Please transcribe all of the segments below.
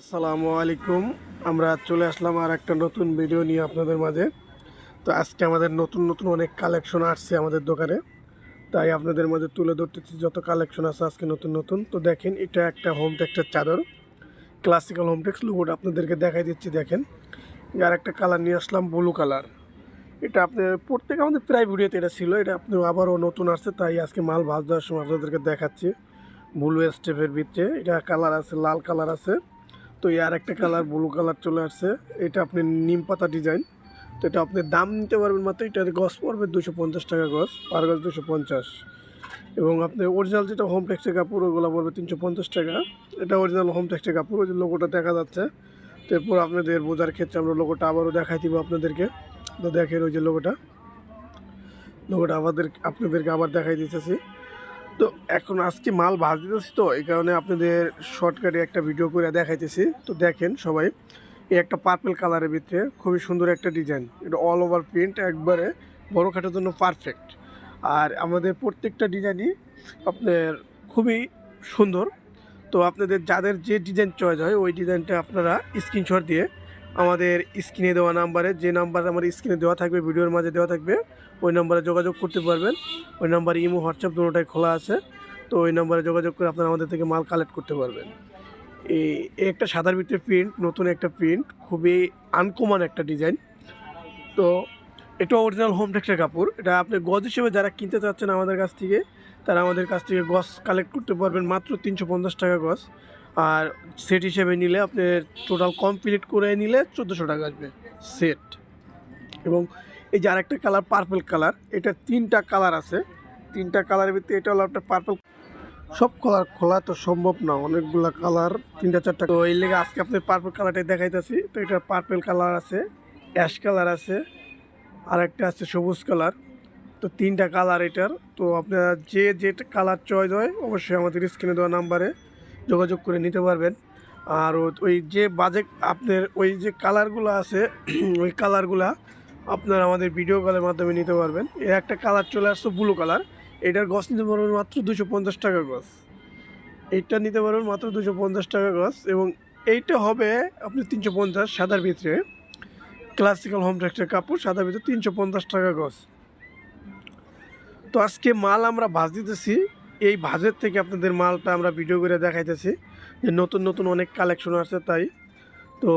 আসসালামু আলাইকুম। আমরা চলে আসলাম আর একটা নতুন ভিডিও নিয়ে আপনাদের মাঝে। তো আজকে আমাদের নতুন নতুন অনেক কালেকশন আসছে আমাদের দোকানে। তাই আপনাদের মাঝে তুলে ধরতেছি যত কালেকশন আছে আজকে নতুন নতুন। তো দেখেন, এটা একটা হোম টেক্সের চাদর। ক্লাসিক্যাল হোম টেক্স লোগোটা আপনাদেরকে দেখাই দিচ্ছি, দেখেন। আর একটা কালার নিয়ে আসলাম ব্লু কালার এটা আপনার প্রত্যেক আমাদের প্রায় ভিডিওতে এটা ছিল, এটা আপনি আবারও নতুন আসছে, তাই আজকে মাল ভাজ দেওয়ার সময় আপনাদেরকে দেখাচ্ছি। ব্লু স্টেপের ভিতরে এটা কালার আছে, লাল কালার আছে। তো এই আর একটা কালার ব্লু কালার চলে আসছে। এটা আপনি নিম পাতা ডিজাইন তো এটা আপনি দাম নিতে পারবেন মাত্র এটার গছ পড়বে দুশো পঞ্চাশ টাকা গছ, পার গছ দুশো পঞ্চাশ। এবং আপনি অরিজিনাল যেটা হোম টেক্সটের কাপড়, ওগুলো পড়বে তিনশো পঞ্চাশ টাকা। এটা অরিজিনাল হোম টেক্সটের কাপড়, ওই যে লোগোটা দেখা যাচ্ছে। তো এরপর আপনাদের বোঝার ক্ষেত্রে আমরা লোগোটা আবারও দেখাই দিব আপনাদেরকে। তো দেখেন ওই যে লোগোটা লোগোটা আমাদের, আপনাদেরকে আবার দেখাই দিতেছি। তো এখন আজকে মাল ভাজ দিতেছি তো, এই কারণে আপনাদের শর্টকাটে একটা ভিডিও করে দেখাইতেছি। তো দেখেন সবাই, এই একটা পার্পেল কালারের ভিতরে খুবই সুন্দর একটা ডিজাইন এটা অল ওভার প্রিন্ট একবারে বড় খাটার জন্য পারফেক্ট আর আমাদের প্রত্যেকটা ডিজাইনই আপনার খুবই সুন্দর। তো আপনাদের যাদের যে ডিজাইন চয়েস হয়, ওই ডিজাইনটা আপনারা স্ক্রিনশট দিয়ে আমাদের স্ক্রিনে দেওয়া নাম্বারে, যে নাম্বার আমার স্ক্রিনে দেওয়া থাকবে, ভিডিওর মাঝে দেওয়া থাকবে, ওই নাম্বারে যোগাযোগ করতে পারবেন। ওই নাম্বারে, ইমো, হোয়াটসঅ্যাপ দুটোটাই খোলা আছে, তো ওই নাম্বারে যোগাযোগ করে আপনারা আমাদের থেকে মাল কালেক্ট করতে পারবেন। এই একটা সাদার ভিতরে প্রিন্ট, নতুন একটা প্রিন্ট, খুবই আনকমন একটা ডিজাইন। তো এটা অরিজিনাল হোম টেক্সের কাপড়, এটা আপনি গজ হিসেবে যারা কিনতে চাচ্ছেন আমাদের কাছ থেকে, তারা আমাদের কাছ থেকে গজ কালেক্ট করতে পারবেন মাত্র তিনশো পঞ্চাশ টাকা গজ। আর সেট হিসেবে নিলে আপনি টোটাল কমপ্লিট করে নিলে চোদ্দোশো টাকা আসবে সেট এবং এই যে আরেকটা কালার পার্পল কালার এটা তিনটা কালার আছে। তিনটা কালারের ভিতরে এটা হলো একটা পার্পল সব কালার খোলা তো সম্ভব না, অনেকগুলা কালার তিনটা, চারটা। তো এই লেগে আজকে আপনি পার্পল কালারটাই দেখাইতেছি। তো এটা পার্পল কালার আছে অ্যাশ কালার আছে আর একটা আছে সবুজ কালার তো তিনটা কালার এটার। তো আপনারা যে যে কালার চয়েস হয়, অবশ্যই আমাদের স্ক্রিনে দেওয়া নাম্বারে যোগাযোগ করে নিতে পারবেন। আর ওই যে বাজেট আপনার ওই যে কালারগুলো আছে, ওই কালারগুলা আপনার আমাদের ভিডিও কলের মাধ্যমে নিতে পারবেন। এর একটা কালার চলে আসছে ব্লু কালার এটার গছ নিতে পারবেন মাত্র দুশো পঞ্চাশ টাকা গছ। এইটা নিতে পারবেন মাত্র দুশো পঞ্চাশ টাকা গছ এবং এইটা হবে আপনি তিনশো পঞ্চাশ সাদার ভিতরে। ক্লাসিক্যাল হোম টেক্সটের কাপড়, সাদার ভিতরে তিনশো পঞ্চাশ টাকা গছ। তো আজকে মাল আমরা ভাজ দিতেছি। এই ভাজের থেকে আপনাদের মালটা আমরা ভিডিও করে দেখাইতেছি যে নতুন নতুন অনেক কালেকশন আছে তাই। তো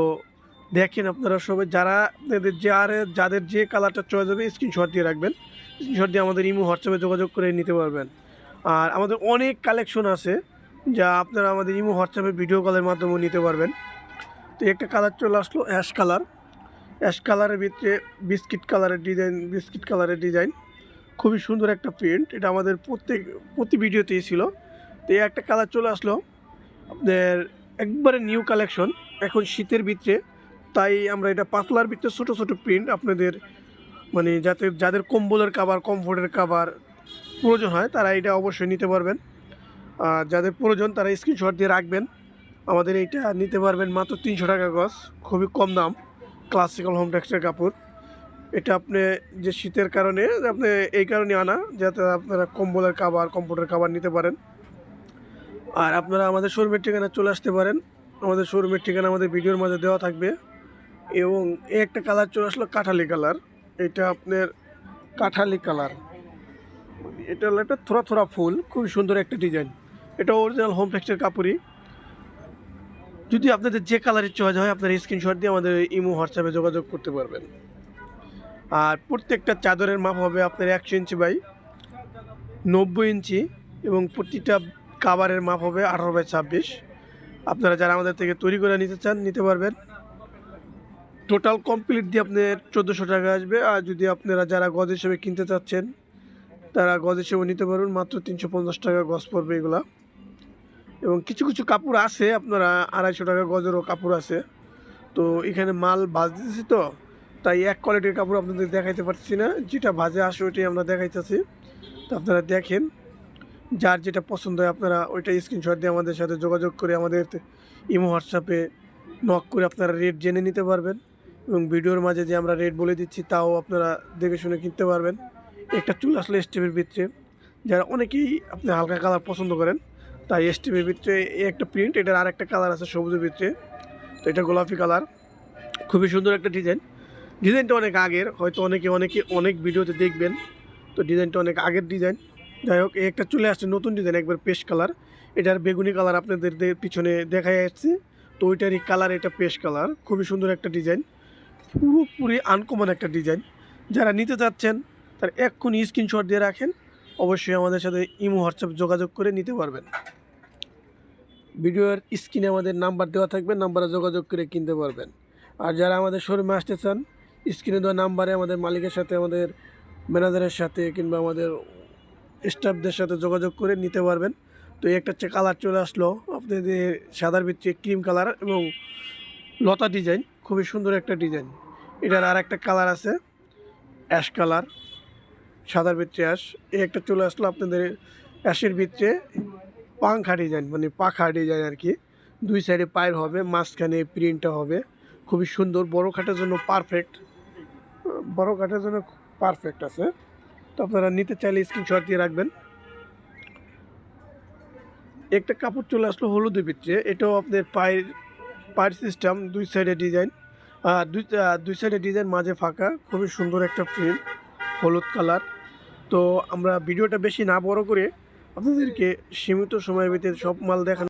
দেখেন আপনারা সবাই, যারা আপনাদের যার যাদের যে কালারটা চয়েস হবে স্ক্রিনশট দিয়ে রাখবেন। স্ক্রিনশট দিয়ে আমাদের ইমো হোয়াটসঅ্যাপে যোগাযোগ করে নিতে পারবেন। আর আমাদের অনেক কালেকশন আছে যা আপনারা আমাদের ইমো হোয়াটসঅ্যাপে ভিডিও কলের মাধ্যমেও নিতে পারবেন। তো একটা কালার চলে আসলো অ্যাশ কালার অ্যাশ কালারের ভিতরে বিস্কিট কালারের ডিজাইন বিস্কিট কালারের ডিজাইন খুবই সুন্দর একটা প্রিন্ট এটা আমাদের প্রত্যেক, প্রতি ভিডিওতেই ছিল। তো এই একটা কালার চলে আসলো, আপনার একবারে নিউ কালেকশন এখন শীতের ভিতরে। তাই আমরা এটা পাতলার ভিতরে ছোটো ছোটো প্রিন্ট আপনাদের মানে যাতে, যাদের কম্বলের কাভার কমফোর্টের কাভার প্রয়োজন হয়, তারা এটা অবশ্যই নিতে পারবেন। আর যাদের প্রয়োজন, তারা স্ক্রিনশট দিয়ে রাখবেন। আমাদের এইটা নিতে পারবেন মাত্র তিনশো টাকা গজ খুবই কম দাম ক্লাসিক্যাল হোম টেক্সটের কাপড়। এটা আপনি যে শীতের কারণে, আপনি এই কারণে আনা, যাতে আপনারা কম্বলের কাভার কম্পিউটার কাভার নিতে পারেন। আর আপনারা আমাদের শোরুমের ঠিকানা চলে আসতে পারেন। আমাদের শোরুমের ঠিকানা আমাদের ভিডিওর মাঝে দেওয়া থাকবে। এবং এই একটা কালার চলে আসলো কাঠালি কালার। এটা আপনার কাঠালি কালার। এটা হলো একটা থোড়া থোড়া ফুল খুবই সুন্দর একটা ডিজাইন। এটা অরিজিনাল হোম টেক্সটের কাপড়ই। যদি আপনাদের যে কালারের চয়েস হয়, আপনার স্ক্রিনশট দিয়ে আমাদের ইমো, হোয়াটসঅ্যাপে যোগাযোগ করতে পারবেন। আর প্রত্যেকটা চাদরের মাপ হবে আপনার একশো ইঞ্চি বাই নব্বই ইঞ্চি এবং প্রতিটা কাভারের মাপ হবে আঠারো বাই ছাব্বিশ। আপনারা যারা আমাদের থেকে তৈরি করে নিতে চান, নিতে পারবেন। টোটাল কমপ্লিট দিয়ে আপনার চোদ্দোশো টাকা আসবে। আর যদি আপনারা যারা গজ হিসেবে কিনতে চাচ্ছেন, তারা গজ হিসেবে নিতে পারবেন। মাত্র তিনশো পঞ্চাশ টাকা গজ পড়বে এগুলা। এবং কিছু কিছু কাপড় আছে, আপনারা আড়াইশো টাকা গজেরও কাপড় আছে। তো এখানে মাল বাজ দিতেছি তো। তাই এক কোয়ালিটির কাপড় আপনাদের দেখাইতে পারছি না। যেটা ভাজে আসে ওইটাই আমরা দেখাইতেছি। তো আপনারা দেখেন, যার যেটা পছন্দ হয় আপনারা ওইটা স্ক্রিনশট দিয়ে আমাদের সাথে যোগাযোগ করে আমাদের ইমো হোয়াটসঅ্যাপে নক করে আপনারা রেট জেনে নিতে পারবেন এবং ভিডিওর মাঝে যে আমরা রেট বলে দিচ্ছি তাও আপনারা দেখে শুনে কিনতে পারবেন। একটা চুল আসলে স্টেপের ভিতরে, যারা অনেকেই আপনি হালকা কালার পছন্দ করেন, তাই স্টেপের ভিতরে এই একটা প্রিন্ট এটার আর একটা কালার আছে সবুজের ভিতরে, তো এটা গোলাপি কালার খুবই সুন্দর একটা ডিজাইন ডিজাইনটা অনেক আগের, হয়তো অনেকে অনেকে অনেক ভিডিওতে দেখবেন। তো ডিজাইনটা অনেক আগের ডিজাইন। যাই হোক একটা চলে আসছে নতুন ডিজাইন, একবার পেস্ট কালার। এটার বেগুনি কালার আপনাদের পিছনে দেখা যাচ্ছে তো ওইটারই কালার, এটা পেস্ট কালার। খুবই সুন্দর একটা ডিজাইন। পুরোপুরি আনকমন একটা ডিজাইন। যারা নিতে চাচ্ছেন, তার এক্ষুনি স্ক্রিনশট দিয়ে রাখেন। অবশ্যই আমাদের সাথে ইমো, হোয়াটসঅ্যাপ যোগাযোগ করে নিতে পারবেন। ভিডিওর স্ক্রিনে আমাদের নাম্বার দেওয়া থাকবে, নাম্বারে যোগাযোগ করে কিনতে পারবেন। আর যারা আমাদের শোরুমে আসতে চান স্ক্রিনে দেওয়া নাম্বারে আমাদের মালিকের সাথে, আমাদের ম্যানেজারের সাথে কিংবা আমাদের স্টাফদের সাথে যোগাযোগ করে নিতে পারবেন। তো এই একটা হচ্ছে কালার চলে আসলো, আপনাদের সাদার ভিতরে ক্রিম কালার এবং লতা ডিজাইন খুবই সুন্দর একটা ডিজাইন এটার আর একটা কালার আছে অ্যাশ কালার সাদার ভিতরে অ্যাশ এই একটা চলে আসলো আপনাদের অ্যাশের ভিতরে পাংখা ডিজাইন মানে পাখা ডিজাইন আর কি। দুই সাইডে পায়ের হবে, মাঝখানে প্রিন্টটা হবে। খুবই সুন্দর, বড় খাটের জন্য পারফেক্ট বড় খাটের জন্য পারফেক্ট আছে। তো আপনারা নিতে চাইলে স্ক্রিনশট দিয়ে রাখবেন। একটা কাপড় চলে আসলো হলুদের ভিতরে। এটাও আপনার পায়ের পায়ের সিস্টেম দুই সাইডে ডিজাইন দুই দুই সাইডে ডিজাইন মাঝে ফাঁকা। খুবই সুন্দর একটা প্রিন্ট হলুদ কালার তো আমরা ভিডিওটা বেশি না বড় করে আপনাদেরকে সীমিত সময়ের ভিতরে সব মাল দেখানো